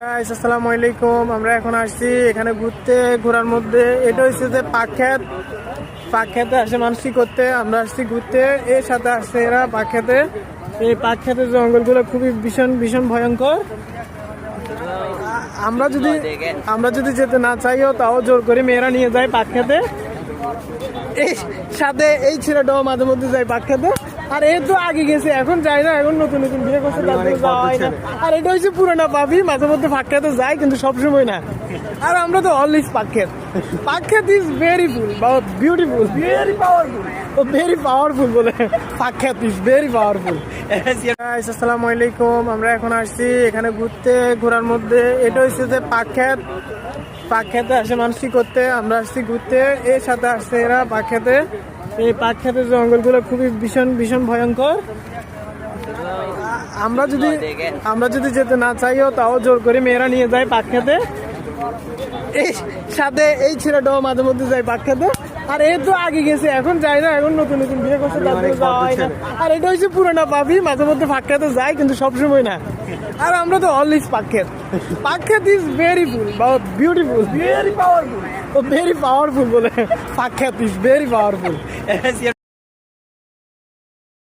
আসসালামু আলাইকুম। আমরা এখন আসছি এখানে ঘুরতে, ঘোরার মধ্যে। এটা হচ্ছে যে পাখ্যাত পাখ্যাতে আসে মানুষ কি করতে? আমরা আসছি ঘুরতে। এর সাথে আসছে এরা পাখ্যাতে এই পাখ্যাতের জঙ্গলগুলো খুবই ভীষণ ভীষণ ভয়ঙ্কর। আমরা যদি আমরা যদি যেতে না চাইও, তাও জোর করে মেয়েরা নিয়ে যায় পাখ্যাতে এই সাথে এই ছেলেটাও মাঝে মধ্যে যায় পাখ্যাতে আর এ তো আগে গেছে এখন যায় না এখন নতুন নতুন বিয়ে করছে যাওয়া হয় না। আর এটা হচ্ছে পুরোনো পাবি মাঝে মধ্যে পাখ্যাতে যায় কিন্তু সবসময় না। আর আমরা তো অলওয়েজ পাখ্যাত পাখ্যাত is very full beautiful very powerful O very powerful বলে। পাখ্যাত ইজ ভেরি পাওয়ারফুল আসসালামু আলাইকুম আমরা এখন আসছি এখানে ঘুরতে ঘোরার মধ্যে। এটা হচ্ছে যে পাখ্যাত খেতে আসে মানুষ করতে, আমরা আসছি ঘুরতে, এর সাথে আসছে এরা পাখ্যাতে এই পাখ্যাতের জঙ্গলগুলো খুবই ভীষণ ভীষণ ভয়ঙ্কর। আমরা যদি আমরা যদি যেতে না চাইও, তাও জোর করে মেয়েরা নিয়ে যায় পাক খেতে। এই সাথে এই ছেলেটাও মাঝে মধ্যে যায় পাখ্যাতে আর এ তো আগে গেছে এখন যায় না এখন নতুন নতুন বিয়ে করছে তার জন্য যাওয়া হয় না। আর এটা হচ্ছে পুরোনো পাবি মাঝে মধ্যে ফাঁকা তো যায় কিন্তু সবসময় না। আর আমরা তো অলওয়েজ পাখের পাখ্যাত is very full beautiful very powerful O very powerful বলে পাখ্যাত ইজ ভেরি পাওয়ারফুল